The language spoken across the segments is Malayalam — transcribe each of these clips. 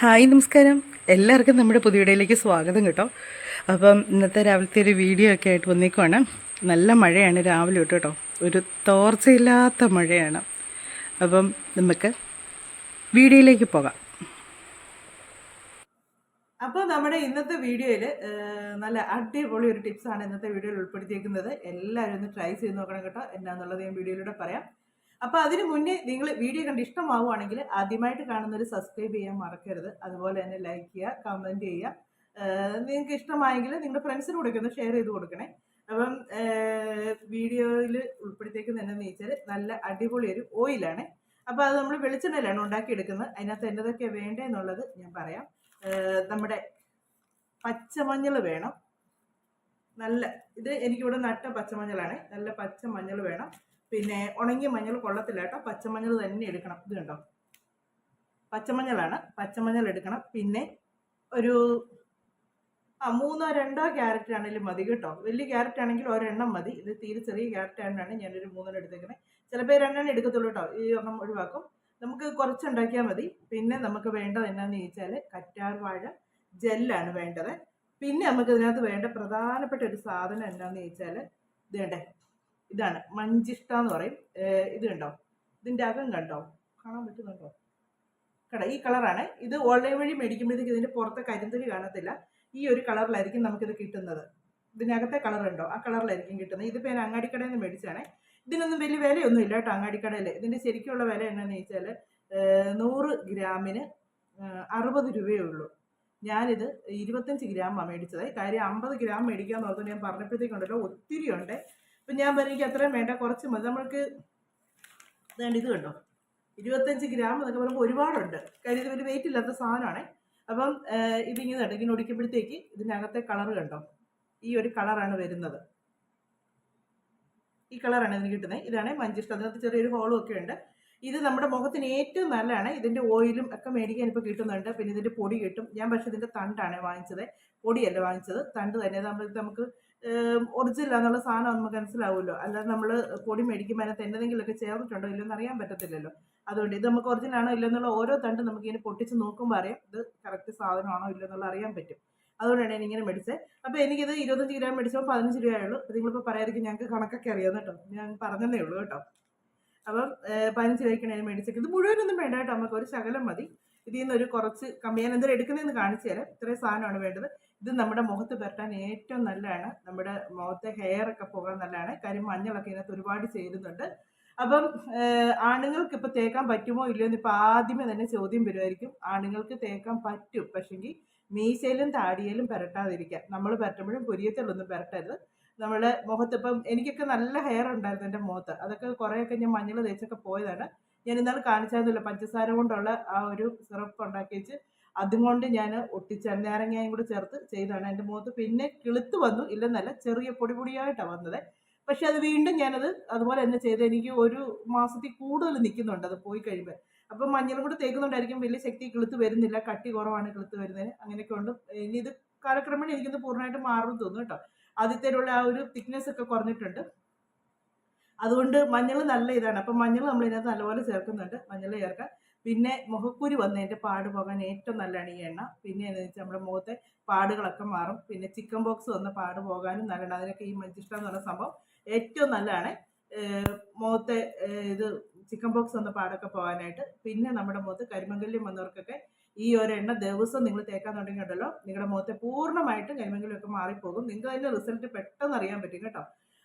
ഹായ് നമസ്കാരം. എല്ലാവർക്കും നമ്മുടെ പുതിയടയിലേക്ക് സ്വാഗതം കേട്ടോ. അപ്പം ഇന്നത്തെ രാവിലത്തെ ഒരു വീഡിയോ ഒക്കെ ആയിട്ട് വന്നേക്കുവാണ്. നല്ല മഴയാണ് രാവിലെ തൊട്ട് കേട്ടോ. ഒരു തോർച്ചയില്ലാത്ത മഴയാണ്. അപ്പം നമുക്ക് വീഡിയോയിലേക്ക് പോകാം. അപ്പോൾ നമ്മുടെ ഇന്നത്തെ വീഡിയോയിൽ നല്ല അടിപൊളി ഒരു ടിപ്സാണ് ഇന്നത്തെ വീഡിയോയിൽ ഉൾപ്പെടുത്തിയിരിക്കുന്നത് എല്ലാവരും ഒന്ന് ട്രൈ ചെയ്ത് നോക്കണം കേട്ടോ. എന്നാന്നുള്ളത് ഞാൻ വീഡിയോയിലൂടെ പറയാം. അപ്പോൾ അതിനു മുന്നേ നിങ്ങൾ വീഡിയോ കണ്ട് ഇഷ്ടമാവുകയാണെങ്കിൽ ആദ്യമായിട്ട് കാണുന്നവർ സബ്സ്ക്രൈബ് ചെയ്യാൻ മറക്കരുത്. അതുപോലെ തന്നെ ലൈക്ക് ചെയ്യുക കമന്റ് ചെയ്യുക. നിങ്ങൾക്ക് ഇഷ്ടമായെങ്കിൽ നിങ്ങളുടെ ഫ്രണ്ട്സിന് കൊടുക്കുന്ന ഷെയർ ചെയ്ത് കൊടുക്കണേ. അപ്പം വീഡിയോയിൽ ഉൾപ്പെടുത്തിയേക്കുന്ന എന്താണെന്ന് വെച്ചാൽ നല്ല അടിപൊളി ഒരു ഓയിലാണ് അപ്പോൾ അത് നമ്മൾ വെളിച്ചെണ്ണയിലാണ് ഉണ്ടാക്കിയെടുക്കുന്നത്. അതിനകത്ത് എന്നതൊക്കെ വേണ്ടതെന്നുള്ളത് ഞാൻ പറയാം. നമ്മുടെ പച്ചമഞ്ഞൾ വേണം. നല്ല ഇത് എനിക്കിവിടെ നട്ട പച്ചമഞ്ഞളാണ്. നല്ല പച്ചമഞ്ഞൾ വേണം. പിന്നെ ഉണങ്ങിയ മഞ്ഞൾ കൊള്ളത്തില്ല കേട്ടോ. പച്ചമഞ്ഞൾ തന്നെ എടുക്കണം. ഇത് കണ്ടോ? പച്ചമഞ്ഞളാണ്. പച്ചമഞ്ഞൾ എടുക്കണം. പിന്നെ ഒരു ആ മൂന്നോ രണ്ടോ ക്യാരറ്റ് ആണെങ്കിലും മതി കേട്ടോ. വലിയ ക്യാരറ്റ് ആണെങ്കിൽ ഒരെണ്ണം മതി. ഇത് തീരെ ചെറിയ ക്യാരറ്റ് ആയതുകൊണ്ടാണ് ഞാനൊരു മൂന്നെണ്ണം എടുത്തേക്കുന്നത് ചിലപ്പോൾ രണ്ടെണ്ണം എടുക്കത്തുള്ളൂ കേട്ടോ. ഈ ഒരെണ്ണം ഒഴിവാക്കും. നമുക്ക് കുറച്ച് ഉണ്ടാക്കിയാൽ മതി. പിന്നെ നമുക്ക് വേണ്ടത് എന്നാന്ന് ചോദിച്ചാൽ കറ്റാർ വാഴ ജെല്ലാണ് വേണ്ടത്. പിന്നെ നമുക്ക് ഇതിനകത്ത് വേണ്ട പ്രധാനപ്പെട്ട ഒരു സാധനം എന്താണെന്ന് ചോദിച്ചാൽ ഇത് വേണ്ടേ ഇതാണ് മഞ്ചിഷ്ട എന്ന് പറയും. ഇത് കണ്ടോ? ഇതിന്റെ അകം കണ്ടോ? കാണാൻ പറ്റുന്നുണ്ടോ? കട ഈ കളറാണ് ഇത് ഓൺലൈൻ വഴി മേടിക്കുമ്പോഴത്തേക്ക് ഇതിന്റെ പുറത്തെ കരിന്തൊലി കാണത്തില്ല. ഈ ഒരു കളറിലായിരിക്കും നമുക്കിത് കിട്ടുന്നത്. ഇതിനകത്തെ കളർ ഉണ്ടോ? ആ കളറിലായിരിക്കും കിട്ടുന്നത്. ഇതിപ്പോൾ ഞാൻ അങ്ങാടിക്കടയിൽ നിന്ന് മേടിച്ചാണേ ഇതിനൊന്നും വലിയ വിലയൊന്നും ഇല്ല കേട്ടോ അങ്ങാടിക്കടയിൽ ഇതിന്റെ ശരിക്കുള്ള വില എന്നാന്ന് ചോദിച്ചാൽ നൂറ് ഗ്രാമിന് അറുപത് രൂപയേ ഉള്ളൂ. ഞാനിത് ഇരുപത്തഞ്ച് ഗ്രാമാണ് മേടിച്ചത്. കാര്യം അമ്പത് ഗ്രാം മേടിക്കാന്ന് ഓർത്ത് ഞാൻ പറഞ്ഞപ്പോഴത്തേക്കുണ്ടല്ലോ ഒത്തിരി ഉണ്ട് അപ്പം ഞാൻ പറഞ്ഞു എനിക്ക് അത്രയും വേണ്ട കുറച്ച് മതി. നമ്മൾക്ക് വേണ്ട ഇത് കണ്ടോ? ഇരുപത്തഞ്ച് ഗ്രാം എന്നൊക്കെ പറയുമ്പോൾ ഒരുപാടുണ്ട്. കാര്യം ഇത് ഒരു വെയിറ്റ് ഇല്ലാത്ത സാധനമാണേ. അപ്പം ഇതിങ്ങനെ ഇങ്ങനെ ഒടിക്കുമ്പോഴത്തേക്ക് ഇതിനകത്തെ കളർ കണ്ടോ? ഈ ഒരു കളറാണ് വരുന്നത്. ഈ കളറാണ് ഇതിന് കിട്ടുന്നത്. ഇതാണ് മഞ്ചിഷ്ടം. അതിനകത്ത് ചെറിയൊരു ഹോളും ഒക്കെ ഉണ്ട്. ഇത് നമ്മുടെ മുഖത്തിന് ഏറ്റവും നല്ലതാണ്. ഇതിന്റെ ഓയിലും ഒക്കെ മേടിക്കാൻ ഇപ്പോൾ കിട്ടുന്നുണ്ട്. പിന്നെ ഇതിന്റെ പൊടി കിട്ടും. ഞാൻ പക്ഷേ ഇതിന്റെ തണ്ടാണ് വാങ്ങിച്ചത്. പൊടിയല്ല വാങ്ങിച്ചത്. തണ്ട് തന്നെ. നമ്മൾ നമുക്ക് ഒറിജിനൽ എന്നുള്ള സാധനം നമുക്ക് മനസ്സിലാവുമല്ലോ. അല്ലാതെ നമ്മൾ പൊടി മേടിക്കുമ്പോൾ അതിനകത്ത് എന്തെങ്കിലുമൊക്കെ ചേർന്നിട്ടുണ്ടോ ഇല്ലെന്ന് അറിയാൻ പറ്റത്തില്ലല്ലോ. അതുകൊണ്ട് ഇത് നമുക്ക് ഒറിജിനൽ ആണോ ഇല്ലെന്നുള്ള ഓരോ തണ്ട് നമുക്ക് ഇങ്ങനെ പൊട്ടിച്ച് നോക്കുമ്പോൾ അറിയാം. ഇത് കറക്റ്റ് സാധനമാണോ ഇല്ലെന്നുള്ള അറിയാൻ പറ്റും. അതുകൊണ്ടാണ് ഇങ്ങനെ മേടിച്ചത് അപ്പോൾ എനിക്കിത് ഇരുപത്തഞ്ച് ഗ്രാം മേടിച്ചപ്പോൾ പതിനഞ്ച് രൂപയുള്ളൂ അപ്പോൾ നിങ്ങളിപ്പോൾ പറയാതിരിക്കും ഞങ്ങൾക്ക് കണക്കൊക്കെ അറിയാം കേട്ടോ. ഞാൻ പറഞ്ഞതേ ഉള്ളൂ കേട്ടോ. അപ്പം പതിനഞ്ച് രൂപയ്ക്കാണ് ഞാൻ മേടിച്ചത് ഇത് മുഴുവനൊന്നും വേണ്ട കേട്ടോ. നമുക്ക് ഒരു ശകലം മതി. ഇതിൽ നിന്ന് ഒരു കുറച്ച് കമ്മി ഞാൻ എന്തെങ്കിലും എടുക്കുന്നതെന്ന് കാണിച്ചു തരാം. ഇത്രയും സാധനമാണ് വേണ്ടത്. ഇത് നമ്മുടെ മുഖത്ത് പുരട്ടാൻ ഏറ്റവും നല്ലതാണ്. നമ്മുടെ മുഖത്തെ ഹെയർ ഒക്കെ പോകാൻ നല്ലതാണ്. കാര്യം മഞ്ഞളൊക്കെ ഇതിനകത്ത് ഒരുപാട് ചേരുന്നുണ്ട്. അപ്പം ആണുങ്ങൾക്ക് ഇപ്പം തേക്കാൻ പറ്റുമോ ഇല്ലയോ എന്ന് ഇപ്പം ആദ്യമേ തന്നെ ചോദ്യം വരുമായിരിക്കും. ആണുങ്ങൾക്ക് തേക്കാൻ പറ്റും. പക്ഷെങ്കിൽ മീശയിലും താടിയേലും പുരട്ടാതിരിക്കുക നമ്മൾ പുരട്ടുമ്പോഴും പുരിയത്തിലൊന്നും പുരട്ടരുത്. നമ്മുടെ മുഖത്ത് ഇപ്പം എനിക്കൊക്കെ നല്ല ഹെയർ ഉണ്ടായിരുന്നു എന്റെ മുഖത്ത്. അതൊക്കെ കുറേയൊക്കെ ഞാൻ മഞ്ഞൾ തേച്ചൊക്കെ പോയതാണ്. ഞാൻ ഇന്നാൾ കാണിച്ചായിരുന്നില്ല പഞ്ചസാര കൊണ്ടുള്ള ആ ഒരു സിറപ്പ് ഉണ്ടാക്കി വെച്ച്. അതും കൊണ്ട് ഞാൻ ഒട്ടിച്ച് നാരങ്ങയും കൂടെ ചേർത്ത് ചെയ്തതാണ് എന്റെ മുഖത്ത്. പിന്നെ കിളുത്ത് വന്നു. ഇല്ലെന്നല്ല ചെറിയ പൊടി പൊടിയായിട്ടാണ് വന്നത്. പക്ഷെ അത് വീണ്ടും ഞാനത് അതുപോലെ തന്നെ ചെയ്ത് എനിക്ക് ഒരു മാസത്തിൽ കൂടുതൽ നിൽക്കുന്നുണ്ട് അത് പോയി കഴിയുമ്പോൾ അപ്പം മഞ്ഞളും കൂടെ തേക്കുന്നുണ്ടായിരിക്കും വലിയ ശക്തി കിളുത്ത് വരുന്നില്ല. കട്ടി കുറവാണ് കിളുത്ത് വരുന്നതിന്. അങ്ങനെയൊക്കെ ഉണ്ട്. ഇനി ഇത് കാലക്രമേണ എനിക്കിത് പൂർണമായിട്ട് മാറുമെന്ന് തോന്നുന്നു കേട്ടോ. ആദ്യത്തേലുള്ള ആ ഒരു തിക്നെസ് ഒക്കെ കുറഞ്ഞിട്ടുണ്ട്. അതുകൊണ്ട് മഞ്ഞൾ നല്ല ഇതാണ്. അപ്പം മഞ്ഞൾ നമ്മൾ ഇതിനകത്ത് നല്ലപോലെ ചേർക്കുന്നുണ്ട്. മഞ്ഞൾ ചേർക്കാം. പിന്നെ മുഖക്കുരി വന്നതിന്റെ പാട് പോകാൻ ഏറ്റവും നല്ലതാണ് ഈ എണ്ണ. പിന്നെ എന്ന് വെച്ചാൽ നമ്മുടെ മുഖത്തെ പാടുകളൊക്കെ മാറും. പിന്നെ ചിക്കൻ ബോക്സ് വന്ന പാട് പോകാനും നല്ലതാണ്. അതിനൊക്കെ ഈ മഞ്ചിഷ്ട എന്ന് പറഞ്ഞ സംഭവം ഏറ്റവും നല്ലതാണ്. മുഖത്തെ ഇത് ചിക്കൻ ബോക്സ് വന്ന പാടൊക്കെ പോകാനായിട്ട്. പിന്നെ നമ്മുടെ മുഖത്ത് കരിമംഗല്യം വന്നവർക്കൊക്കെ ഈ ഒരു എണ്ണ ദിവസം നിങ്ങൾ തേക്കാൻ തുടങ്ങിയിട്ടുണ്ടല്ലോ നിങ്ങളുടെ മുഖത്തെ പൂർണമായിട്ടും കരിമങ്കലമൊക്കെ മാറിപ്പോകും. നിങ്ങൾക്ക് അതിന്റെ റിസൾട്ട് പെട്ടെന്ന് അറിയാൻ പറ്റും കേട്ടോ.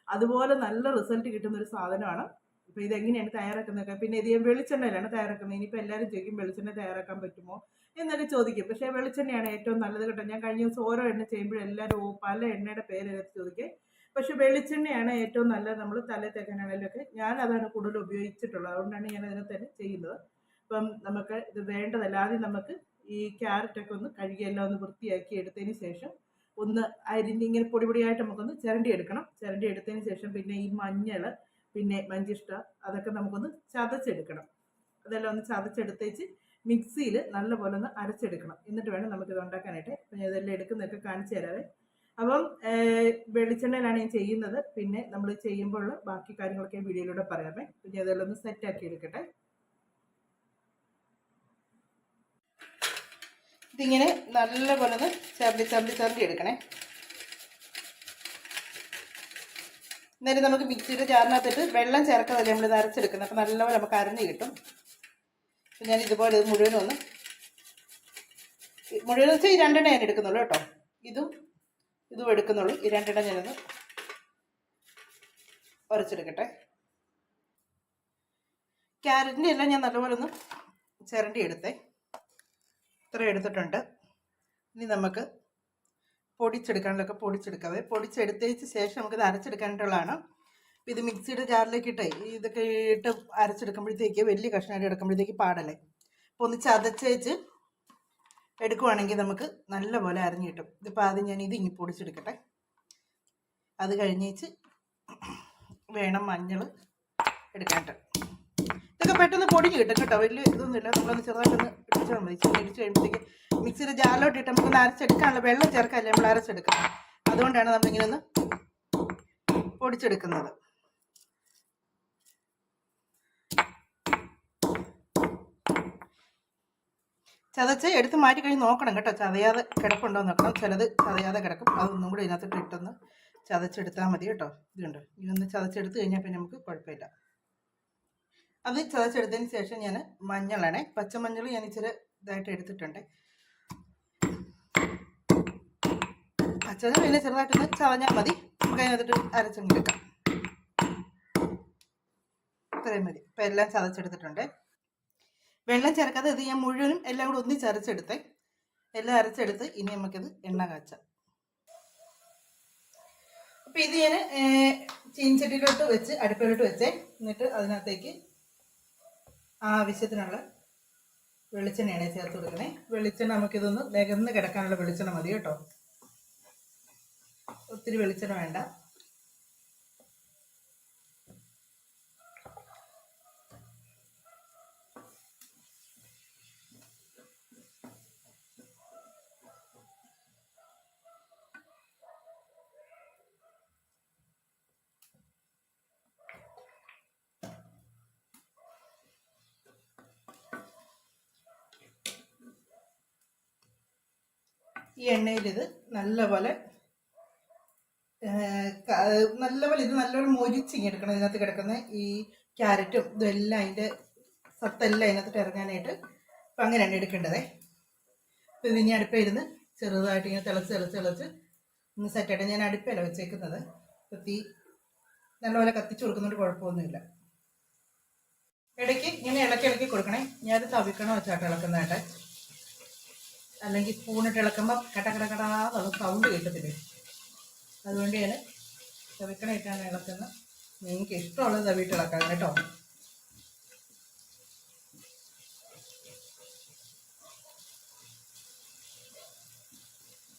അതുപോലെ നല്ല റിസൾട്ട് കിട്ടുന്ന ഒരു സാധനമാണ്. ഇപ്പോൾ ഇതെങ്ങനെയാണ് തയ്യാറാക്കുന്നത് പിന്നെ ഇത് ഞാൻ വെളിച്ചെണ്ണയിലാണ് തയ്യാറാക്കുന്നത്. ഇനിയിപ്പോൾ എല്ലാവരും ചോദിക്കും വെളിച്ചെണ്ണ തയ്യാറാക്കാൻ പറ്റുമോ എന്നൊക്കെ ചോദിക്കും. പക്ഷേ വെളിച്ചെണ്ണയാണ് ഏറ്റവും നല്ലത് കേട്ടോ. ഞാൻ കഴിഞ്ഞ ദിവസം ഓരോ എണ്ണ ചെയ്യുമ്പോഴും എല്ലാവരും പല എണ്ണയുടെ പേര് എടുത്ത് ചോദിക്കും. പക്ഷെ വെളിച്ചെണ്ണയാണ് ഏറ്റവും നല്ലത് നമ്മൾ തല തേക്കാനാണെങ്കിലൊക്കെ ഞാൻ അതാണ് കൂടുതൽ ഉപയോഗിച്ചിട്ടുള്ളത്. അതുകൊണ്ടാണ് ഞാൻ അതിനെ തന്നെ ചെയ്യുന്നത്. അപ്പം നമുക്ക് ഇത് വേണ്ടതല്ല. ആദ്യം നമുക്ക് ഈ ക്യാരറ്റൊക്കെ ഒന്ന് കഴുകിയെല്ലാം ഒന്ന് വൃത്തിയാക്കി എടുത്തതിന് ശേഷം ഒന്ന് അരിഞ്ഞ് ഇങ്ങനെ പൊടി പൊടിയായിട്ട് നമുക്കൊന്ന് ചിരണ്ടി എടുക്കണം ചിരണ്ടി എടുത്തതിന് ശേഷം പിന്നെ ഈ മഞ്ഞൾ പിന്നെ മഞ്ചിഷ്ട അതൊക്കെ നമുക്കൊന്ന് ചതച്ചെടുക്കണം. അതെല്ലാം ഒന്ന് ചതച്ചെടുത്തേച്ച് മിക്സിയിൽ നല്ലപോലെ ഒന്ന് അരച്ചെടുക്കണം. എന്നിട്ട് വേണം നമുക്കിത് ഉണ്ടാക്കാനായിട്ട്. അപ്പം ഇതെല്ലാം എടുക്കുന്നതൊക്കെ കാണിച്ചു തരാവേ. അപ്പം വെളിച്ചെണ്ണയിലാണ് ഞാൻ ചെയ്യുന്നത്. പിന്നെ നമ്മൾ ചെയ്യുമ്പോൾ ബാക്കി കാര്യങ്ങളൊക്കെ വീഡിയോയിലൂടെ പറയാമേ. പിന്നെ അതെല്ലാം ഒന്ന് സെറ്റാക്കി എടുക്കട്ടെ. ഇതിങ്ങനെ നല്ലപോലെ ഒന്ന് ചവിട്ടി ചവിട്ടി ചവിട്ടി എടുക്കണേ. എന്നിട്ട് നമുക്ക് മിക്സിയുടെ ചാറിനകത്തിട്ട് വെള്ളം ചേർക്കാതല്ലേ നമ്മൾ ഇത് അരച്ചെടുക്കുന്നത്. അപ്പോൾ നല്ലപോലെ നമുക്ക് അരഞ്ഞ് കിട്ടും. അപ്പം ഞാൻ ഇതുപോലെ ഇത് മുഴുവനും ഒന്ന് മുഴുവൻ വെച്ചാൽ ഈ രണ്ടെണ്ണം ഞാൻ എടുക്കുന്നുള്ളൂ കേട്ടോ. ഇതും ഇതും എടുക്കുന്നുള്ളൂ. ഈ രണ്ടെണ്ണം ഞാനൊന്ന് ഉരച്ചെടുക്കട്ടെ ക്യാരറ്റിന്റെ എല്ലാം ഞാൻ നല്ലപോലെ ഒന്ന് ചിരണ്ടി എടുത്തേ. ഇത്ര എടുത്തിട്ടുണ്ട്. ഇനി നമുക്ക് പൊടിച്ചെടുക്കാനുള്ളതൊക്കെ പൊടിച്ചെടുക്കാവേ പൊടിച്ചെടുത്തതിന് ശേഷം നമുക്കിത് അരച്ചെടുക്കാനായിട്ടുള്ളതാണ് ഇത് മിക്സിയുടെ ജാറിലേക്ക് ഇട്ടേ ഇതൊക്കെ ഇട്ട് അരച്ചെടുക്കുമ്പോഴത്തേക്ക് വലിയ കഷ്ണമായിട്ട് എടുക്കുമ്പോഴത്തേക്ക് പാടല്ലേ. അപ്പോൾ ഒന്ന് ചതച്ചേച്ച് എടുക്കുവാണെങ്കിൽ നമുക്ക് നല്ലപോലെ അരഞ്ഞു കിട്ടും. ഇതിപ്പോൾ ആദ്യം ഞാൻ ഇത് ഇങ്ങി പൊടിച്ചെടുക്കട്ടെ. അത് കഴിഞ്ഞേച്ച് വേണം മഞ്ഞൾ എടുക്കാനായിട്ട്. ഇതൊക്കെ പെട്ടെന്ന് പൊടിഞ്ഞ് കിട്ടും കേട്ടോ. വലിയ ഇതൊന്നുമില്ല. നമ്മളൊന്ന് ചെറുതായിട്ടൊന്ന് ഇടിച്ചാൽ മതി. ഇടിച്ച് കഴിയുമ്പോഴത്തേക്ക് മിക്സിയുടെ ജാലോട്ട് ഇട്ട് നമുക്കൊന്ന് അരച്ചെടുക്കാനുള്ള വെള്ളം ചേർക്കാനല്ലേ നമ്മൾ അരച്ചെടുക്കാം അതുകൊണ്ടാണ് നമ്മളിങ്ങനെ ഒന്ന് പൊടിച്ചെടുക്കുന്നത്. ചതച്ച് എടുത്ത് മാറ്റി കഴിഞ്ഞ് നോക്കണം കേട്ടോ. ചതയാതെ കിടപ്പുണ്ടോ നോക്കണം. ചിലത് ചതയാതെ കിടക്കും. അതൊന്നും കൂടി ഇതിനകത്തോട്ട് ഇട്ടൊന്ന് ചതച്ചെടുത്താൽ മതി കേട്ടോ. ഇതുണ്ട്. ഇതൊന്ന് ചതച്ചെടുത്ത് കഴിഞ്ഞാൽ പിന്നെ നമുക്ക് കുഴപ്പമില്ല. അത് ചതച്ചെടുത്തതിന് ശേഷം ഞാൻ മഞ്ഞളാണ്. പച്ചമഞ്ഞൾ ഞാൻ ഇച്ചിരി ഇതായിട്ട് എടുത്തിട്ടുണ്ട്. പച്ചമഞ്ഞൾ പിന്നെ ചെറുതായിട്ടൊന്ന് ചതഞ്ഞാൽ മതി. നമുക്ക് അതിനകത്തിട്ട് അരച്ചങ്ങ് വെക്കാം ഇത്രയും മതി. ഇപ്പം എല്ലാം ചതച്ചെടുത്തിട്ടുണ്ട്. വെള്ളം ചേർക്കാതെ ഇത് ഞാൻ മുഴുവനും എല്ലാം കൂടെ ഒന്നിച്ച് അരച്ചെടുത്തേ എല്ലാം അരച്ചെടുത്ത് ഇനി നമുക്കിത് എണ്ണ കാച്ചാം. അപ്പം ഇത് ഞാൻ ചീൻചട്ടിയിലോട്ട് വെച്ച് അടുപ്പിലോട്ട് വെച്ചേ. എന്നിട്ട് അതിനകത്തേക്ക് ആവശ്യത്തിനുള്ള വെളിച്ചെണ്ണയാണ് ചേർത്ത് കൊടുക്കണേ വെളിച്ചെണ്ണ നമുക്കിതൊന്ന് നികന്ന് കിടക്കാനുള്ള വെളിച്ചെണ്ണ മതി കേട്ടോ. ഒത്തിരി വെളിച്ചെണ്ണ വേണ്ട. ഈ എണ്ണയിൽ ഇത് നല്ലപോലെ നല്ലപോലെ ഇത് നല്ലപോലെ മൊരിച്ചിങ്ങെടുക്കണം ഇതിനകത്ത് കിടക്കുന്ന ഈ ക്യാരറ്റും ഇതെല്ലാം അതിന്റെ സത്തെല്ലാം അതിനകത്തിട്ട് ഇറങ്ങാനായിട്ട് അപ്പം അങ്ങനെയാണ് എടുക്കേണ്ടതേ. അപ്പോൾ ഇത് ഇനി അടുപ്പിൽ ഇരുന്ന് ചെറുതായിട്ട് ഇങ്ങനെ തിളച്ച് തിളച്ച് തിളച്ച് ഒന്ന് സെറ്റായിട്ട് ഞാൻ അടുപ്പല്ല വെച്ചേക്കുന്നത്. അപ്പോൾ തീ നല്ലപോലെ കത്തിച്ച് കൊടുക്കുന്നതുകൊണ്ട് കുഴപ്പമൊന്നുമില്ല. ഇടയ്ക്ക് ഇങ്ങനെ ഇളക്കി ഇളക്കി കൊടുക്കണേ. ഞാനത് തവിക്കണ വെച്ചാട്ട് ഇളക്കുന്നതായിട്ട് അല്ലെങ്കിൽ സ്പൂണിട്ട് ഇളക്കുമ്പോൾ കട കട കടാന്നുള്ള സൗണ്ട് കിട്ടത്തില്ല അതുകൊണ്ട് ഞാൻ തവിക്കണയിട്ടാണ് ഇളക്കുന്നത്. നിങ്ങൾക്ക് ഇഷ്ടമുള്ളത് തവിയിട്ട് ഇളക്കാം കേട്ടോ.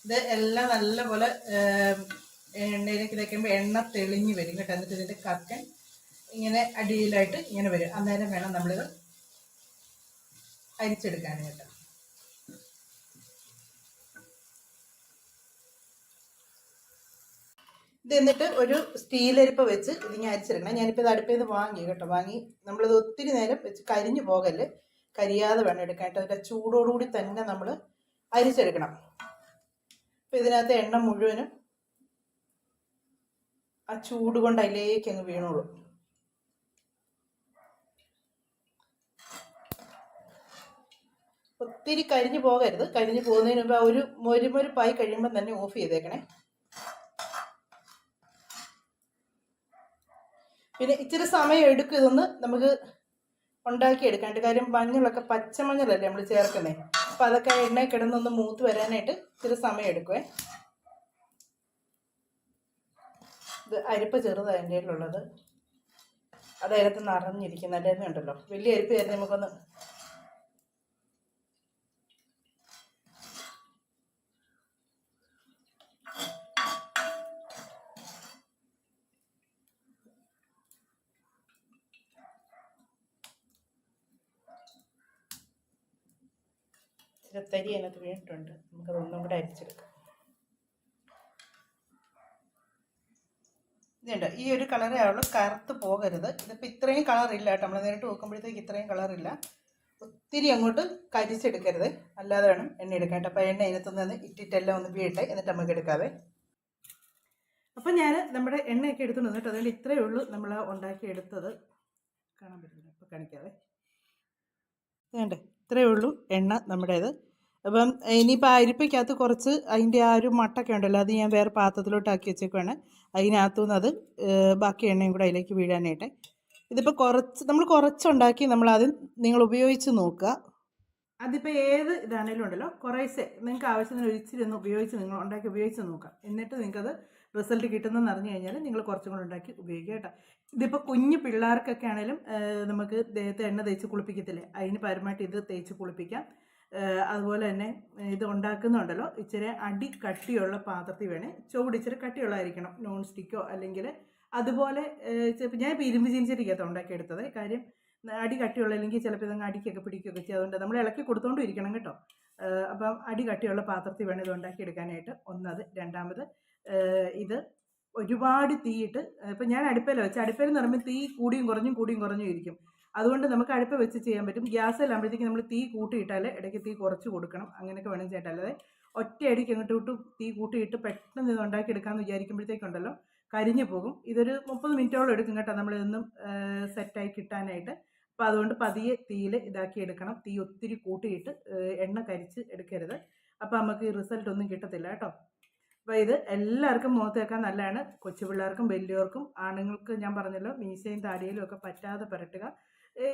ഇത് എല്ലാം നല്ലപോലെ എണ്ണയിലേക്ക് തേക്കുമ്പോൾ എണ്ണ തെളിഞ്ഞ് വരും കേട്ടോ. എന്നിട്ട് ഇതിന്റെ കക്കൻ ഇങ്ങനെ അടിയിലായിട്ട് ഇങ്ങനെ വരും. അന്നേരം വേണം നമ്മളിത് അരിച്ചെടുക്കാൻ കേട്ടോ ഇത് എന്നിട്ട് ഒരു സ്റ്റീലരിപ്പ വെച്ച് ഇതിങ്ങനെ അരിച്ചെടുക്കണം. ഞാനിപ്പോൾ ഇത് അടുപ്പിൽ നിന്ന് വാങ്ങി കേട്ടോ. വാങ്ങി നമ്മളിത് ഒത്തിരി നേരം വെച്ച് കരിഞ്ഞു പോകല്ല് കരിയാതെ വേണം എടുക്കാൻ കേട്ടോ. അതിന്റെ ചൂടോടുകൂടി തന്നെ നമ്മൾ അരിച്ചെടുക്കണം. അപ്പം ഇതിനകത്ത് എണ്ണ മുഴുവനും ആ ചൂട് കൊണ്ട് അതിലേക്ക് അങ്ങ് വീണോളൂ. ഒത്തിരി കരിഞ്ഞു പോകരുത്. കരിഞ്ഞു പോകുന്നതിന് മുമ്പ് ഒരു മൊരുമൊരുപ്പായി കഴിയുമ്പോൾ തന്നെ ഓഫ് ചെയ്തേക്കണേ. പിന്നെ ഇച്ചിരി സമയം എടുക്കും ഇതൊന്ന് നമുക്ക് ഉണ്ടാക്കിയെടുക്കാണ്ട് കാര്യം മഞ്ഞളൊക്കെ പച്ചമഞ്ഞളല്ലേ നമ്മൾ ചേർക്കുന്നേ? അപ്പം അതൊക്കെ എണ്ണ കിടന്നൊന്ന് മൂത്ത് വരാനായിട്ട് ഇച്ചിരി സമയം എടുക്കുവേ. ഇത് അരിപ്പ് ചെറുതാണ് എന്റെ കയ്യിലുള്ളത്. അത് അതിനകത്ത് ഉണ്ടല്ലോ വലിയ അരിപ്പ് ചേർന്ന് നമുക്കൊന്ന് തരി അതിനകത്ത് വീണിട്ടുണ്ട് നമുക്കത് ഒന്നും കൂടെ അരിച്ചെടുക്കാം. ഇതുണ്ട് ഈ ഒരു കളറേ ആവുള്ളൂ കറുത്ത് പോകരുത്. ഇതിപ്പോൾ ഇത്രയും കളറില്ല കേട്ടോ. നമ്മൾ നേരിട്ട് നോക്കുമ്പോഴത്തേക്ക് ഇത്രയും കളറില്ല ഒത്തിരി അങ്ങോട്ട് കരിച്ചെടുക്കരുത്. അല്ലാതെ വേണം എണ്ണ എടുക്കാൻ. കേട്ടോ. അപ്പോൾ എണ്ണ അതിനകത്ത് നിന്ന് ഇട്ടിട്ടെല്ലാം ഒന്ന് വീട്ടെ എന്നിട്ട് നമുക്ക് എടുക്കാവേ. അപ്പം ഞാൻ നമ്മുടെ എണ്ണയൊക്കെ എടുത്തു കേട്ടോ. അതുകൊണ്ട് ഇത്രയേ ഉള്ളൂ നമ്മൾ ഉണ്ടാക്കി എടുത്തത് കാണാൻ പറ്റുന്നില്ല. അപ്പോൾ കാണിക്കാവേ. വേണ്ടേ ഇത്രയേ ഉള്ളൂ എണ്ണ നമ്മുടേത്. അപ്പം ഇനിയിപ്പോൾ അരിപ്പയ്ക്കകത്ത് കുറച്ച് അതിന്റെ ആ ഒരു മട്ടൊക്കെ ഉണ്ടല്ലോ അത് ഞാൻ വേറെ പാത്രത്തിലോട്ട് ആക്കി വെച്ചേക്കുവാണ്. അതിനകത്തു നിന്ന് അത് ബാക്കി എണ്ണയും കൂടെ അതിലേക്ക് വീഴാനായിട്ട്. ഇതിപ്പോൾ കുറച്ച് നമ്മൾ കുറച്ചുണ്ടാക്കി നമ്മളത് നിങ്ങൾ ഉപയോഗിച്ച് നോക്കുക. അതിപ്പോൾ ഏത് ഇതാണേലും ഉണ്ടല്ലോ കുറേശ്ശെ നിങ്ങൾക്ക് ആവശ്യത്തിന് ഒരിച്ചിരി ഒന്ന് ഉപയോഗിച്ച് നിങ്ങൾ ഉണ്ടാക്കി ഉപയോഗിച്ച് നോക്കുക. എന്നിട്ട് നിങ്ങൾക്കത് റിസൾട്ട് കിട്ടുന്നതെന്ന് അറിഞ്ഞു കഴിഞ്ഞാൽ നിങ്ങൾ കുറച്ചും കൂടെ ഉണ്ടാക്കി ഉപയോഗിക്കുക കേട്ടോ. ഇതിപ്പോൾ കുഞ്ഞു പിള്ളേർക്കൊക്കെ ആണെങ്കിലും നമുക്ക് ദേഹത്ത് എണ്ണ തേച്ച് കുളിപ്പിക്കത്തില്ലേ? അതിന് പരമായിട്ട് ഇത് തേച്ച് കുളിപ്പിക്കാം. അതുപോലെ തന്നെ ഇത് ഉണ്ടാക്കുന്നുണ്ടല്ലോ. ഇച്ചിരി അടി കട്ടിയുള്ള പാത്രത്തിൽ വേണേൽ ചുവട് ഇച്ചിരി കട്ടിയുള്ളതായിരിക്കണം. നോൺ സ്റ്റിക്കോ അല്ലെങ്കിൽ അതുപോലെ ഞാൻ ഇപ്പോൾ ഇരുമ്പ് ചീനിച്ചട്ടിക്കകത്ത് ഉണ്ടാക്കിയെടുത്തത് കാര്യം അടി കട്ടിയുള്ള അല്ലെങ്കിൽ ചിലപ്പോൾ ഇതങ്ങ് അടിക്കൊക്കെ പിടിക്കുകയൊക്കെ ചെയ്യും. അതുകൊണ്ട് നമ്മൾ ഇളക്കി കൊടുത്തോണ്ടും ഇരിക്കണം കേട്ടോ അപ്പം അടി കട്ടിയുള്ള പാത്രത്തിൽ വേണം ഇത് ഉണ്ടാക്കിയെടുക്കാനായിട്ട് ഒന്നത്. രണ്ടാമത് ഇത് ഒരുപാട് തീയിട്ട് ഇപ്പം ഞാൻ അടുപ്പയിൽ വെച്ച്. അടുപ്പയിൽ എന്ന് പറയുമ്പോൾ തീ കൂടിയും കുറഞ്ഞും കൂടിയും കുറഞ്ഞും ഇരിക്കും. അതുകൊണ്ട് നമുക്ക് അടുപ്പ് വെച്ച് ചെയ്യാൻ പറ്റും. ഗ്യാസ് ഗ്യാസിലാകുമ്പോഴത്തേക്ക് നമ്മൾ തീ കൂട്ടിയിട്ടാൽ ഇടയ്ക്ക് തീ കുറച്ച് കൊടുക്കണം. അങ്ങനെയൊക്കെ വേണം ചേട്ടല്ലേ അല്ലാതെ ഒറ്റയടിക്ക് അങ്ങോട്ട് വിട്ട് തീ കൂട്ടിയിട്ട് പെട്ടെന്ന് ഇത് ഉണ്ടാക്കിയെടുക്കാമെന്ന് വിചാരിക്കുമ്പോഴത്തേക്കുണ്ടല്ലോ കരിഞ്ഞു പോകും. ഇതൊരു മുപ്പത് മിനിറ്റോളം എടുക്കും കേട്ടോ നമ്മളിതൊന്നും സെറ്റായി കിട്ടാനായിട്ട്. അപ്പോൾ അതുകൊണ്ട് പതിയെ തീയിൽ ഇതാക്കി എടുക്കണം. തീ ഒത്തിരി കൂട്ടിയിട്ട് എണ്ണ കരിച്ച് എടുക്കരുത്. അപ്പോൾ നമുക്ക് ഈ റിസൾട്ട് ഒന്നും കിട്ടത്തില്ല കേട്ടോ. അപ്പോൾ ഇത് എല്ലാവർക്കും മുഖത്ത് വെക്കാൻ നല്ലതാണ്. കൊച്ചു പിള്ളേർക്കും വലിയവർക്കും ആണുങ്ങൾക്ക് ഞാൻ പറഞ്ഞല്ലോ മീശയും താടിയിലും ഒക്കെ പറ്റാതെ പുരട്ടുക.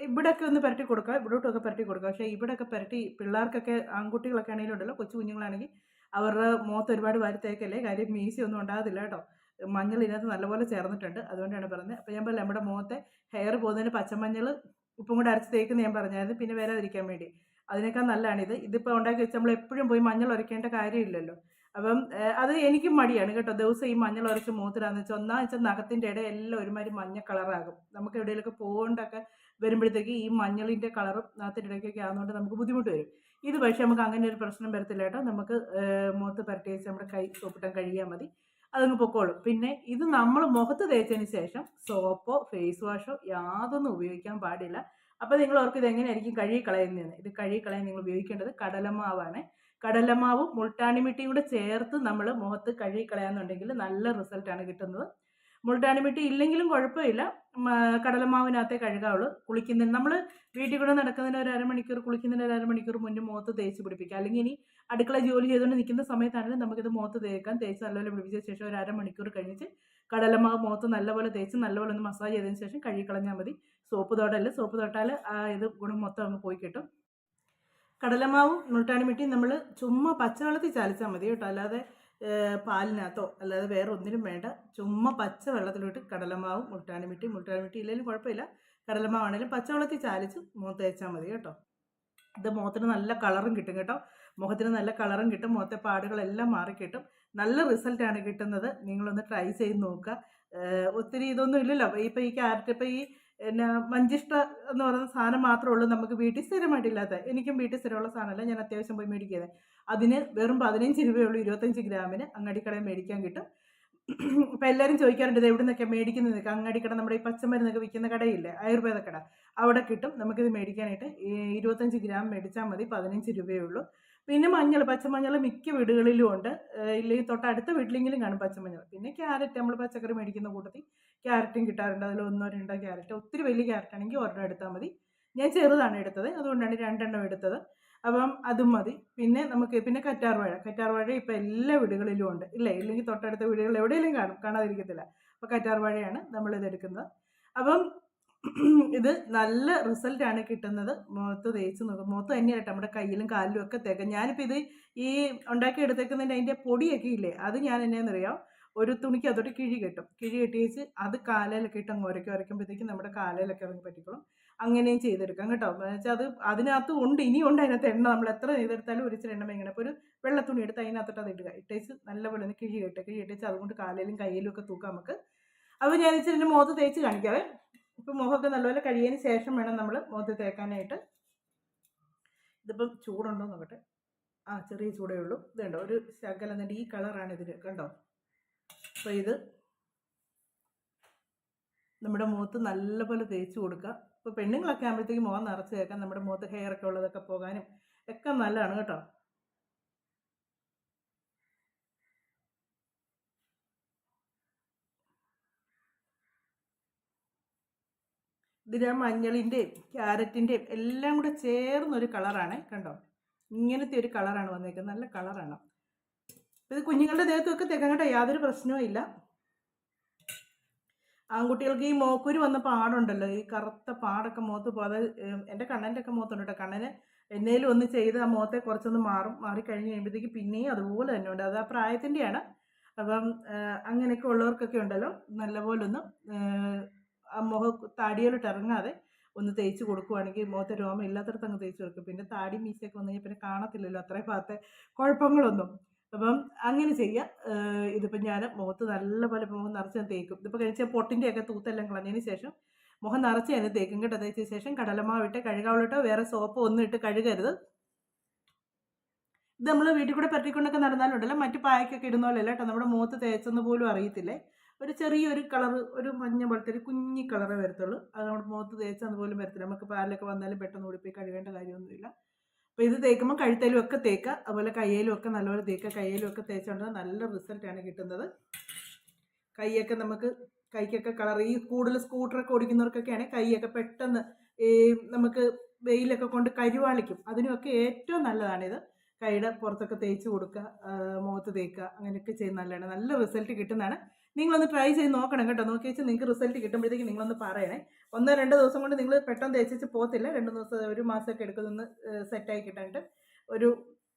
ഇവിടെയൊക്കെ ഒന്ന് പരട്ടി കൊടുക്കുക ഇവിടോട്ടൊക്കെ പരട്ടി കൊടുക്കുക. പക്ഷേ ഇവിടെയൊക്കെ പരട്ടി പിള്ളേർക്കൊക്കെ ആൺകുട്ടികളൊക്കെ ആണെങ്കിലും ഉണ്ടല്ലോ കൊച്ചു കുഞ്ഞുങ്ങളാണെങ്കിൽ അവരുടെ മുഖത്ത് ഒരുപാട് വാരി തേക്കല്ലേ കാര്യം മീശയൊന്നും ഉണ്ടാകത്തില്ല കേട്ടോ. മഞ്ഞൾ ഇതിനകത്ത് നല്ലപോലെ ചേർന്നിട്ടുണ്ട്. അതുകൊണ്ടാണ് പറഞ്ഞത്. അപ്പോൾ ഞാൻ പറയാം നമ്മുടെ മുഖത്തെ ഹെയർ പോകുന്നതിന് പച്ചമഞ്ഞൾ ഉപ്പും കൂടെ അരച്ച് തേക്കുന്ന ഞാൻ പറഞ്ഞായിരുന്നു. പിന്നെ വേറെ വരാതിരിക്കാൻ വേണ്ടി. അതിനേക്കാൾ നല്ലതാണിത്. ഇതിപ്പോൾ ഉണ്ടാക്കി വെച്ച് നമ്മൾ എപ്പോഴും പോയി മഞ്ഞൾ ഉരയ്ക്കേണ്ട കാര്യമില്ലല്ലോ. അപ്പം അത് എനിക്ക് മടിയാണ് കേട്ടോ. ദിവസം ഈ മഞ്ഞൾ ഉരച്ച് മൂത്തിരാന്ന് വെച്ചാൽ ഒന്നാം വെച്ചാൽ നഖത്തിന്റെ ഇടയിൽ എല്ലാം ഒരുമാതിരി മഞ്ഞ കളറാകും. നമുക്ക് എവിടെയെങ്കിലൊക്കെ പോകേണ്ടൊക്കെ വരുമ്പോഴത്തേക്ക് ഈ മഞ്ഞളിന്റെ കളറും നഖത്തിന്റെ ഇടയ്ക്കൊക്കെ ആകുന്നതുകൊണ്ട് നമുക്ക് ബുദ്ധിമുട്ട് വരും. ഇത് പക്ഷേ നമുക്ക് അങ്ങനെ ഒരു പ്രശ്നം വരത്തില്ല കേട്ടോ. നമുക്ക് മുഖത്ത് പരട്ടി വെച്ച് നമ്മുടെ കൈ സോപ്പിട്ടാൻ കഴിയാൽ മതി. അതങ്ങ് പൊക്കോളും. പിന്നെ ഇത് നമ്മൾ മുഖത്ത് തേച്ചതിന് ശേഷം സോപ്പോ ഫേസ് വാഷോ യാതൊന്നും ഉപയോഗിക്കാൻ പാടില്ല. അപ്പോൾ നിങ്ങൾ ഓർക്ക് ഇത് എങ്ങനെയായിരിക്കും കഴുകി കളയുന്നതെന്ന് ഇത് കഴുകി കളയാൻ നിങ്ങൾ ഉപയോഗിക്കേണ്ടത് കടലമാവാണ്. കടലമാവും മുൾട്ടാണിമിട്ടിയും കൂടെ ചേർത്ത് നമ്മൾ മുഖത്ത് കഴുകി കളയാന്നുണ്ടെങ്കിൽ നല്ല റിസൾട്ടാണ് കിട്ടുന്നത്. മുൾട്ടാണിമിട്ടി ഇല്ലെങ്കിലും കുഴപ്പമില്ല. കടലമാവിനകത്തേ കഴുകാവുള്ളൂ. കുളിക്കുന്നതിന് നമ്മൾ വീട്ടിൽ കൂടെ നടക്കുന്നതിന് ഒരു അരമണിക്കൂർ കുളിക്കുന്നതിന് ഒരു അരമണിക്കൂർ മുന്നേ മുഖത്ത് തേച്ച് പിടിപ്പിക്കുക. അല്ലെങ്കിൽ ഇനി അടുക്കള ജോലി ചെയ്തുകൊണ്ട് നിൽക്കുന്ന സമയത്താണെങ്കിലും നമുക്കിത് മുഖത്ത് തേക്കാം. തേച്ച് നല്ലപോലെ പിടിപ്പിച്ച ശേഷം ഒരു അരമണിക്കൂർ കഴിഞ്ഞിട്ട് കടലമാവ് മുഖത്ത് നല്ലപോലെ തേച്ച് നല്ലപോലെ ഒന്ന് മസാജ് ചെയ്തതിന് ശേഷം കഴുകി കളഞ്ഞാൽ മതി. സോപ്പ് തൊടല്ല സോപ്പ് തൊട്ടാൽ ആ ഇത് ഗുണം മൊത്തം അങ്ങ് പോയി കിട്ടും. കടലമാവും മുൾട്ടാണിമിട്ടിയും നമ്മൾ ചുമ്മാ പച്ചവെള്ളത്തിൽ ചാലിച്ചാൽ മതി കേട്ടോ. അല്ലാതെ പാലിനകത്തോ അല്ലാതെ വേറെ ഒന്നിനും വേണ്ട. ചുമ്മാ പച്ച വെള്ളത്തിലോട്ട് കടലമാവും മുൾട്ടാണിമിട്ടി മുൾട്ടാണിമിട്ടി ഇല്ലെങ്കിലും കുഴപ്പമില്ല. കടലമാവാണെങ്കിലും പച്ചവെള്ളത്തിൽ ചാലിച്ച് മുഖത്ത് തേച്ചാൽ മതി കേട്ടോ. ഇത് മുഖത്തിന് നല്ല കളറും കിട്ടും കേട്ടോ. മുഖത്തിന് നല്ല കളറും കിട്ടും. മുഖത്തെ പാടുകളെല്ലാം മാറി കിട്ടും നല്ല റിസൾട്ടാണ് കിട്ടുന്നത്. നിങ്ങളൊന്ന് ട്രൈ ചെയ്ത് നോക്കുക. ഒത്തിരി ഇതൊന്നും ഇല്ലല്ലോ. ഇപ്പോൾ ഈ ക്യാരറ്റ് ഇപ്പോൾ ഈ എന്നാ മഞ്ചിഷ്ട എന്ന് പറയുന്ന സാധനം മാത്രമേ ഉള്ളൂ നമുക്ക് വീട്ടിൽ സ്ഥിരമായിട്ടില്ലാത്ത. എനിക്കും വീട്ടിൽ സ്ഥിരമുള്ള സാധനമല്ല. ഞാൻ അത്യാവശ്യം പോയി മേടിക്കുന്നത് അതിന് വെറും പതിനഞ്ച് രൂപയേ ഉള്ളൂ ഇരുപത്തഞ്ച് ഗ്രാമിന്. അങ്ങാടിക്കടയിൽ മേടിക്കാൻ കിട്ടും. ഇപ്പം എല്ലാവരും ചോദിക്കാറുണ്ട് ഇത് എവിടെ നിന്നൊക്കെ മേടിക്കുന്നത് അങ്ങാടിക്കട നമ്മുടെ ഈ പച്ചമരുന്നൊക്കെ വിൽക്കുന്ന കടയില്ലേ? ആയുർവേദ കട. അവിടെ കിട്ടും. നമുക്കിത് മേടിക്കാനായിട്ട് ഇരുപത്തഞ്ച് ഗ്രാം മേടിച്ചാൽ മതി. പതിനഞ്ച് രൂപയേ ഉള്ളൂ. പിന്നെ മഞ്ഞൾ പച്ചമഞ്ഞൾ മിക്ക വീടുകളിലും ഉണ്ട്. ഇല്ലെങ്കിൽ തൊട്ടടുത്ത വീട്ടിലെങ്കിലും കാണും പച്ചമഞ്ഞൾ. പിന്നെ ക്യാരറ്റ് നമ്മൾ പച്ചക്കറി മേടിക്കുന്ന കൂട്ടത്തിൽ ക്യാരറ്റും കിട്ടാറുണ്ട്. അതിൽ ഒന്നോ രണ്ടോ ക്യാരറ്റ് ഒത്തിരി വലിയ ക്യാരറ്റ് ആണെങ്കിൽ ഒരെണ്ണം എടുത്താൽ മതി. ഞാൻ ചെറുതാണ് എടുത്തത്. അതുകൊണ്ടാണ് രണ്ടെണ്ണം എടുത്തത്. അപ്പം അതും മതി. പിന്നെ നമുക്ക് പിന്നെ കറ്റാർവാഴ കറ്റാർവാഴ ഇപ്പം എല്ലാ വീടുകളിലും ഉണ്ട്. ഇല്ലേ? ഇല്ലെങ്കിൽ തൊട്ടടുത്ത വീടുകളിൽ എവിടെയെങ്കിലും കാണും. കാണാതിരിക്കത്തില്ല. അപ്പോൾ കറ്റാർവാഴയാണ് നമ്മളിത് എടുക്കുന്നത് അപ്പം ഇത് നല്ല റിസൾട്ട് ആണ് കിട്ടുന്നത്. മുഖത്ത് തേച്ച് നോക്കും. മുഖത്ത് തന്നെയായിട്ട് നമ്മുടെ കയ്യിലും കാലിലും ഒക്കെ തേക്കാം ഞാനിപ്പോൾ ഇത് ഈ ഉണ്ടാക്കി എടുത്തേക്കുന്നതിന്റെ അതിന്റെ പൊടിയൊക്കെ ഇല്ലേ അത് ഞാൻ എന്നാന്നറിയാം ഒരു തുണിക്ക് അതോട്ട് കിഴി കെട്ടും. കിഴി കെട്ടി വെച്ച് അത് കാലയിലൊക്കെ ഇട്ട് അങ്ങ് ഉരയ്ക്കും. ഉരയ്ക്കുമ്പോഴത്തേക്കും നമ്മുടെ കാലയിലൊക്കെ ഇറങ്ങി പറ്റിക്കോളും. അങ്ങനെയും ചെയ്തെടുക്കാം കേട്ടോ. എന്ന് വെച്ചാൽ അത് അതിനകത്ത് ഉണ്ട് ഇനിയും ഉണ്ട് അതിനകത്ത് എണ്ണ. നമ്മൾ എത്ര ചെയ്തെടുത്താലും ഒരു ഇച്ചിരി എണ്ണ ഇങ്ങനെ അപ്പോൾ ഒരു വെള്ള തുണി എടുത്ത് അതിനകത്തോട്ട് അത് ഇടുക. ഇട്ടേച്ച് നല്ലപോലെ ഒന്ന് കിഴി കെട്ടുക കിഴി കെട്ടിച്ച് അതുകൊണ്ട് കാലയിലും കയ്യിലും ഒക്കെ തൂക്കാം നമുക്ക്. അപ്പോൾ ഞാൻ ഇച്ചിരി എന്റെ മുഖത്ത് തേച്ച് കാണിക്കാവേ. ഇപ്പം മുഖമൊക്കെ നല്ലപോലെ കഴിയതിന് ശേഷം വേണം നമ്മൾ മുഖത്ത് തേക്കാനായിട്ട്. ഇതിപ്പം ചൂടുണ്ടോ നോക്കട്ടെ. ആ ചെറിയ ചൂടേ ഉള്ളൂ. ഇത് കണ്ടോ ഒരു ശകലം എന്നിട്ട് ഈ കളറാണ് ഇതിന് കണ്ടോ? അപ്പോൾ ഇത് നമ്മുടെ മുഖത്ത് നല്ലപോലെ തേച്ച് കൊടുക്കുക. ഇപ്പോൾ പെണ്ണുങ്ങളൊക്കെ ആകുമ്പോഴത്തേക്ക് മുഖം നിറച്ച് തേക്കാൻ നമ്മുടെ മുഖത്ത് ഹെയർ ഒക്കെ ഉള്ളതൊക്കെ പോകാനും ഒക്കെ നല്ലതാണ് കേട്ടോ. ഇതിൽ ആ മഞ്ഞളിന്റെയും ക്യാരറ്റിന്റെയും എല്ലാം കൂടെ ചേർന്നൊരു കളറാണ് കണ്ടോ? ഇങ്ങനത്തെ ഒരു കളറാണ് വന്നേക്കുന്നത്. നല്ല കളറാണ്. ഇത് കുഞ്ഞുങ്ങളുടെ ദേഹത്തൊക്കെ തികങ്ങട്ടെ യാതൊരു പ്രശ്നവും ഇല്ല. ആൺകുട്ടികൾക്ക് ഈ മോക്കൂര് വന്ന പാടുണ്ടല്ലോ. ഈ കറുത്ത പാടൊക്കെ മുഖത്ത് പോകാതെ എന്റെ കണ്ണന്റെ ഒക്കെ മുഖത്തുണ്ട് കേട്ടോ. കണ്ണന് എന്നേലും ഒന്ന് ചെയ്ത് ആ മുഖത്തെ കുറച്ചൊന്ന് മാറും. മാറിക്കഴിഞ്ഞ് കഴിയുമ്പോഴത്തേക്ക് പിന്നെയും അതുപോലെ തന്നെ ഉണ്ട്. അത് ആ പ്രായത്തിന്റെയാണ് അപ്പം അങ്ങനെയൊക്കെ ഉള്ളവർക്കൊക്കെ ഉണ്ടല്ലോ. നല്ലപോലെ ഒന്ന് ആ മുഖ താടിയിലോട്ട് ഇറങ്ങാതെ ഒന്ന് തേച്ച് കൊടുക്കുവാണെങ്കിൽ മുഖത്തെ രോമം ഇല്ലാത്തടത്ത് അങ്ങ് തേച്ച് കൊടുക്കും. പിന്നെ താടി മീശയൊക്കെ വന്നു കഴിഞ്ഞാൽ പിന്നെ കാണത്തില്ലല്ലോ അത്രയും ഭാഗത്തെ കുഴപ്പങ്ങളൊന്നും. അപ്പം അങ്ങനെ ചെയ്യുക ഇതിപ്പം ഞാൻ മുഖത്ത് നല്ലപോലെ മുഖം നിറച്ച് ഞാൻ തേക്കും. ഇതിപ്പോൾ കഴിച്ച പൊട്ടിന്റെയൊക്കെ തൂത്തെല്ലാം കളഞ്ഞതിന് ശേഷം മുഖം നിറച്ച് ഞാൻ തേക്കും കേട്ടോ. തേച്ച ശേഷം കടലമാവിട്ട് കഴുകാവുള്ളിട്ടോ വേറെ സോപ്പ് ഒന്നും ഇട്ട് കഴുകരുത്. ഇത് നമ്മൾ വീട്ടിൽ കൂടെ പറ്റിക്കൊണ്ടൊക്കെ നടന്നാലുണ്ടല്ലോ. മറ്റു പായക്കൊക്കെ ഇടുന്ന പോലെയല്ല കേട്ടോ. നമ്മുടെ മുഖത്ത് തേച്ചെന്ന് പോലും അറിയത്തില്ലേ? ഒരു ചെറിയൊരു കളർ ഒരു മഞ്ഞ പോലത്തെ ഒരു കുഞ്ഞി കളറേ വരത്തുള്ളൂ. അത് നമ്മുടെ മുഖത്ത് തേച്ചാൽ അതുപോലെ വരത്തില്ല. നമുക്ക് പാലിലൊക്കെ വന്നാലും പെട്ടെന്ന് ഓടിപ്പോയി കഴുകേണ്ട കാര്യമൊന്നുമില്ല. അപ്പോൾ ഇത് തേക്കുമ്പോൾ കഴുത്തലും ഒക്കെ തേക്കുക. അതുപോലെ കയ്യിലും ഒക്കെ നല്ലപോലെ തേക്കുക. കയ്യിലും ഒക്കെ തേച്ചുകൊണ്ട് നല്ല റിസൾട്ടാണ് കിട്ടുന്നത്. കൈയൊക്കെ നമുക്ക് കൈക്കൊക്കെ കളർ ഈ കൂടുതൽ സ്കൂട്ടറൊക്കെ ഓടിക്കുന്നവർക്കൊക്കെയാണ് കൈയൊക്കെ പെട്ടെന്ന് ഈ നമുക്ക് വെയിലൊക്കെ കൊണ്ട് കരുവാളിക്കും. അതിനുമൊക്കെ ഏറ്റവും നല്ലതാണിത്. കൈയുടെ പുറത്തൊക്കെ തേച്ച് കൊടുക്കുക മുഖത്ത് തേക്കുക അങ്ങനെയൊക്കെ ചെയ്യുന്ന നല്ലതാണ്. നല്ല റിസൾട്ട് കിട്ടുന്നതാണ്. നിങ്ങളൊന്ന് ട്രൈ ചെയ്ത് നോക്കണം കേട്ടോ. നോക്കി വെച്ച് നിങ്ങൾക്ക് റിസൾട്ട് കിട്ടുമ്പോഴത്തേക്ക് നിങ്ങളൊന്ന് പറയണേ. ഒന്നോ രണ്ടോ ദിവസം കൊണ്ട് നിങ്ങൾ പെട്ടെന്ന് തേച്ചിച്ച് പോകത്തില്ല. രണ്ട് ദിവസം ഒരു മാസമൊക്കെ എടുക്കുന്നൊന്ന് സെറ്റായി കിട്ടാനായിട്ട്. ഒരു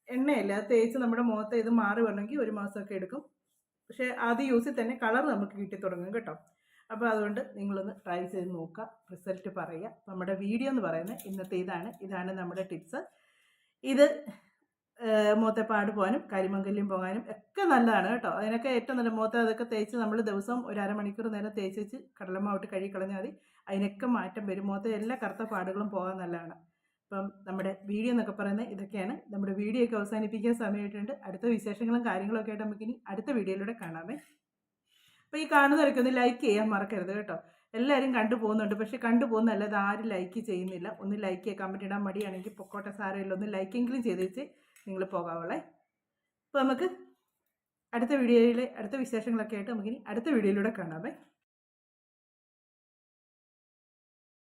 എണ്ണയല്ല അത് തേച്ച് നമ്മുടെ മുഖത്ത് ഇത് മാറി വരണമെങ്കിൽ ഒരു മാസമൊക്കെ എടുക്കും. പക്ഷേ ആദ്യ യൂസിൽ തന്നെ കളർ നമുക്ക് കിട്ടി തുടങ്ങും കേട്ടോ. അപ്പോൾ അതുകൊണ്ട് നിങ്ങളൊന്ന് ട്രൈ ചെയ്ത് നോക്കുക റിസൾട്ട് പറയുക. നമ്മുടെ വീഡിയോ എന്ന് പറയുന്നത് ഇന്നത്തെ ഇതാണ്. ഇതാണ് നമ്മുടെ ടിപ്സ് ഇത് ഏഹ്, മുഖത്തെ പാട് പോകാനും കരിമങ്കല്യം പോകാനും ഒക്കെ നല്ലതാണ് കേട്ടോ. അതിനൊക്കെ ഏറ്റവും നല്ല മൂത്ത അതൊക്കെ തേച്ച് നമ്മൾ ദിവസം ഒരു അരമണിക്കൂർ നേരം തേച്ച് വെച്ച് കടലമാവിട്ട് കഴുകി കളഞ്ഞാൽ മതി. അതിനൊക്കെ മാറ്റം വരും. മൂത്ത എല്ലാ കറുത്ത പാടുകളും പോകാൻ നല്ലതാണ്. അപ്പം നമ്മുടെ വീഡിയോ എന്നൊക്കെ പറയുന്നത് ഇതൊക്കെയാണ്. നമ്മുടെ വീഡിയോ ഒക്കെ അവസാനിപ്പിക്കാൻ സമയമായിട്ടുണ്ട്. അടുത്ത വിശേഷങ്ങളും കാര്യങ്ങളൊക്കെ ആയിട്ട് നമുക്ക് ഇനി അടുത്ത വീഡിയോയിലൂടെ കാണാമേ. അപ്പോൾ ഈ കാണുന്നവരൊക്കെ ഒന്ന് ലൈക്ക് ചെയ്യാൻ മറക്കരുത് കേട്ടോ. എല്ലാവരും കണ്ടു പോകുന്നുണ്ട്. പക്ഷെ കണ്ടു പോകുന്നതല്ല ഇത് ആരും ലൈക്ക് ചെയ്യുന്നില്ല. ഒന്ന് ലൈക്ക് കമന്റ് ഇടാൻ മടിയാണെങ്കിൽ പൊക്കോട്ടെ സാരമില്ല ഒന്ന് ലൈക്കെങ്കിലും ചെയ്ത് വെച്ച്. നിങ്ങൾ പോകാവുള്ളേ അപ്പോൾ നമുക്ക് അടുത്ത വീഡിയോയിൽ അടുത്ത വിശേഷങ്ങളൊക്കെ ആയിട്ട് നമുക്കിനി അടുത്ത വീഡിയോയിലൂടെ കാണാമേ